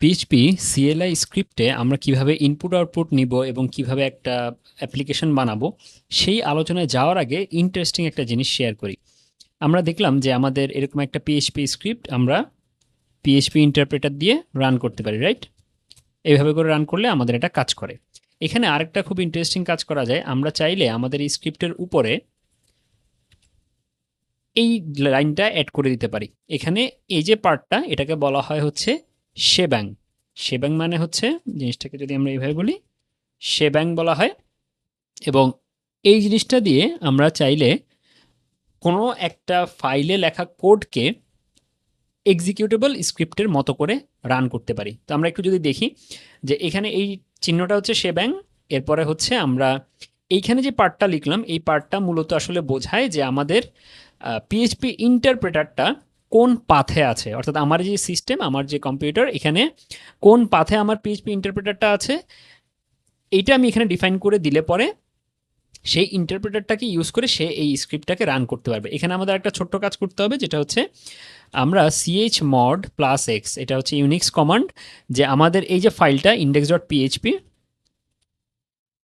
PHP CLI স্ক্রিপ্টে আমরা কীভাবে input output নিব এবং কীভাবে একটা অ্যাপ্লিকেশন বানাবো, সেই আলোচনায় যাওয়ার আগে ইন্টারেস্টিং একটা জিনিস শেয়ার করি। আমরা দেখলাম যে আমাদের এরকম একটা পিএইচপি স্ক্রিপ্ট আমরা পিএইচপি ইন্টারপ্রেটার দিয়ে রান করতে পারি রাইট এইভাবে করে রান করলে আমাদের এটা কাজ করে। এখানে আরেকটা খুব ইন্টারেস্টিং কাজ করা যায়। আমরা চাইলে আমাদের এই স্ক্রিপ্টের উপরে এই লাইনটা অ্যাড করে দিতে পারি। এখানে এই যে পার্টটা এটাকে বলা হয় হচ্ছে শেব্যাং শেব্যাং মানে হচ্ছে, জিনিসটাকে যদি আমরা এইভাবে বলি শেব্যাং বলা হয়। এবং এই জিনিসটা দিয়ে আমরা চাইলে কোনো একটা ফাইলে লেখা কোডকে এক্সিকিউটেবল স্ক্রিপ্টের মতো করে রান করতে পারি। তো আমরা একটু যদি দেখি যে এখানে এই চিহ্নটা হচ্ছে শেব্যাং এরপরে হচ্ছে আমরা এইখানে যে পার্টটা লিখলাম, এই পার্টটা মূলত আসলে বোঝায় যে আমাদের পিএইচপি ইন্টারপ্রেটারটা কোন পাথে আছে? অর্থাৎ আমার যে সিস্টেম আমার যে কম্পিউটার এখানে কোন পাথে আমার পিএইচপি ইন্টারপ্রেটারটা আছে, এইটা আমি এখানে ডিফাইন করে দিলে পরে সেই ইন্টারপ্রেটারটাকে ইউজ করে সে এই স্ক্রিপ্টটাকে রান করতে পারবে। এখানে আমাদের একটা ছোট্ট কাজ করতে হবে, যেটা হচ্ছে আমরা সিএইচ মড প্লাস এক্স এটা হচ্ছে ইউনিক্স কমান্ড যে আমাদের এই যে ফাইলটা ইন্ডেক্স ডট পিএইচপি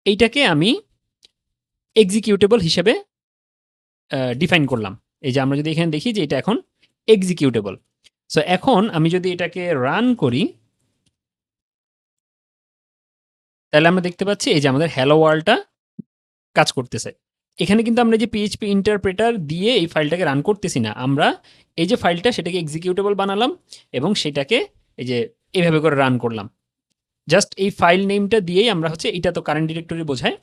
এইটাকে আমি এক্সিকিউটেবল হিসেবে ডিফাইন করলাম। এই যে আমরা যদি এখানে দেখি যে এটা এখন এক্সিকিউটেবল সো এখন আমি যদি এটাকে রান করি, তাহলে আমরা দেখতে পাচ্ছি এই যে আমাদের হ্যালো ওয়ার্ল্ডটা কাজ করতেছে। এখানে কিন্তু আমরা যে পিএইচপি ইন্টারপ্রেটার দিয়ে এই ফাইলটাকে রান করতেছি না। আমরা এই যে ফাইলটা সেটাকে এক্সিকিউটেবল বানালাম এবং সেটাকে এই যে এইভাবে করে রান করলাম। জাস্ট এই ফাইল নেমটা দিয়েই আমরা হচ্ছে, এটা তো কারেন্ট ডিরেক্টরি বোঝায়,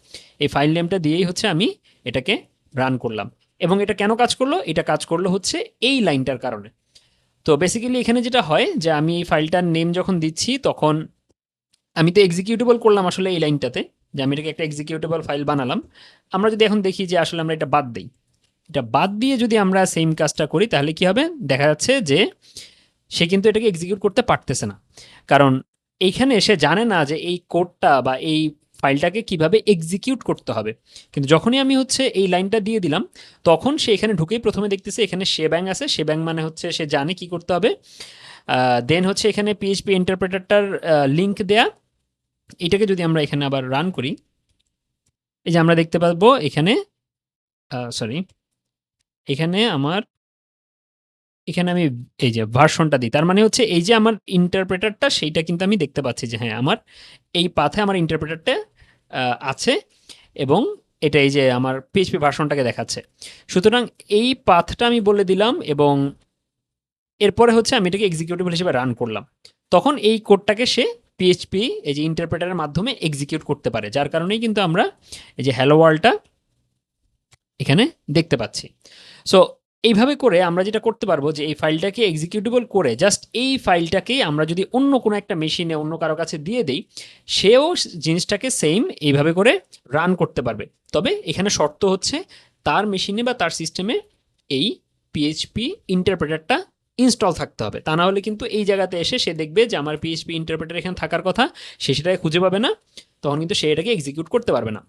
এই ফাইল নেমটা দিয়েই হচ্ছে আমি এটাকে রান করলাম। এবং এটা কেন কাজ করল? এটা কাজ করল হচ্ছে এই লাইনটার কারণে। তো বেসিক্যালি এখানে যেটা হয় যে আমি এই ফাইলটার নেম যখন দিচ্ছি, তখন আমি তো এক্সিকিউটেবল করলাম আসলে এই লাইনটাতে, যে আমি এটাকে একটা এক্সিকিউটেবল ফাইল বানালাম। আমরা যদি এখন দেখি যে আসলে আমরা এটা বাদ দিই। এটা বাদ দিয়ে যদি আমরা সেম কাজটা করি, তাহলে কি হবে? দেখা যাচ্ছে যে সে কিন্তু এটাকে এক্সিকিউট করতে পারতেছে না। কারণ এইখানে সে জানে না যে এই কোডটা বা এই ফাইলটাকে কীভাবে এক্সিকিউট করতে হবে। কিন্তু যখনই আমি হচ্ছে এই লাইনটা দিয়ে দিলাম, তখন সে এখানে ঢুকেই প্রথমে দেখতেছে এখানে সে ব্যাং আছে, সে ব্যাং মানে হচ্ছে সে জানে কি করতে হবে। দেন হচ্ছে এখানে পিএইচপি ইন্টারপ্রেটারটার লিঙ্ক দেয়া। এটাকে যদি আমরা এখানে আবার রান করি, এই যে আমরা দেখতে পাবো এখানে সরি এখানে আমার, এখানে আমি এই যে ভার্সনটা দিই। তার মানে হচ্ছে এই যে আমার ইন্টারপ্রেটারটা সেইটা কিন্তু আমি দেখতে পাচ্ছি যে হ্যাঁ আমার এই পাথে আমার ইন্টারপ্রেটারটা আছে এবং এটা এই যে আমার পিএইচপি ভার্সনটাকে দেখাচ্ছে। সুতরাং এই পাথটা আমি বলে দিলাম এবং এরপরে হচ্ছে আমি এটাকে এক্সিকিউটিভ হিসেবে রান করলাম। তখন এই কোডটাকে সে পিএইচপি এই যে ইন্টারপ্রেটারের মাধ্যমে এক্সিকিউট করতে পারে, যার কারণেই কিন্তু আমরা এই যে হ্যালো ওয়ার্ল্ডটা এখানে দেখতে পাচ্ছি। সো এইভাবে করে আমরা যেটা করতে পারব যে এই ফাইলটাকে এক্সিকিউটেবল করে জাস্ট এই ফাইলটাকেই আমরা যদি অন্য কোনো একটা মেশিনে অন্য কারও কাছে দিয়ে দিই, সেও জিনিসটাকে সেম এইভাবে করে রান করতে পারবে। তবে এখানে শর্ত হচ্ছে তার মেশিনে বা তার সিস্টেমে এই পিএইচপি ইন্টারপ্রেটারটা ইনস্টল থাকতে হবে। তা না হলে কিন্তু এই জায়গাতে এসে সে দেখবে যে আমার পিএইচপি ইন্টারপ্রেটার এখানে থাকার কথা, সে সেটাকে খুঁজে পাবে না, তখন কিন্তু সে এটাকে এক্সিকিউট করতে পারবে না।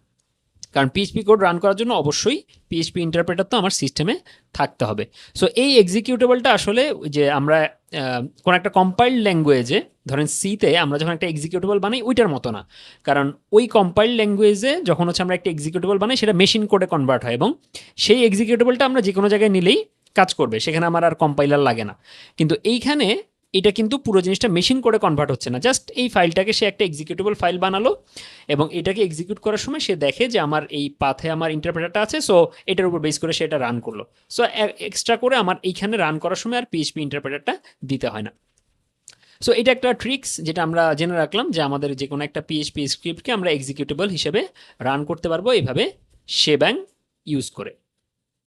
কারণ পিএইচপি কোড রান করার জন্য অবশ্যই পিএইচপি ইন্টারপ্রেটার তো আমার সিস্টেমে থাকতে হবে। সো এই এক্সিকিউটেবলটা আসলে যে আমরা কোনো একটা কম্পাইল্ড ল্যাঙ্গুয়েজে ধরেন সিতে আমরা যখন একটা এক্সিকিউটেবল বানাই, ওইটার মতো না। কারণ ওই কম্পাইল্ড ল্যাঙ্গুয়েজে যখন হচ্ছে আমরা একটা এক্সিকিউটেবল বানাই, সেটা মেশিন কোডে কনভার্ট হয় এবং সেই এক্সিকিউটেবলটা আমরা যে কোনো জায়গায় নিলেই কাজ করবে, সেখানে আমার আর কম্পাইলার লাগে না। কিন্তু এইখানে এটা কিন্তু পুরো জিনিসটা মেশিন করে কনভার্ট হচ্ছে না। জাস্ট এই ফাইলটাকে সে একটা এক্সিকিউটেবল ফাইল বানালো এবং এটাকে এক্সিকিউট করার সময় সে দেখে যে আমার এই পাথে আমার ইন্টারপ্রেটারটা আছে সো এটার উপর বেস করে সে এটা রান করল। সো এক্সট্রা করে আমার এইখানে রান করার সময় আর পিএইচপি ইন্টারপ্রেটারটা দিতে হয় না। সো এটা একটা ট্রিক্স যেটা আমরা জেনে রাখলাম যে আমাদের যে কোনো একটা পিএইচপি স্ক্রিপ্টকে আমরা এক্সিকিউটেবল হিসেবে রান করতে পারব। এইভাবে সে শেব্যাং ইউজ করে।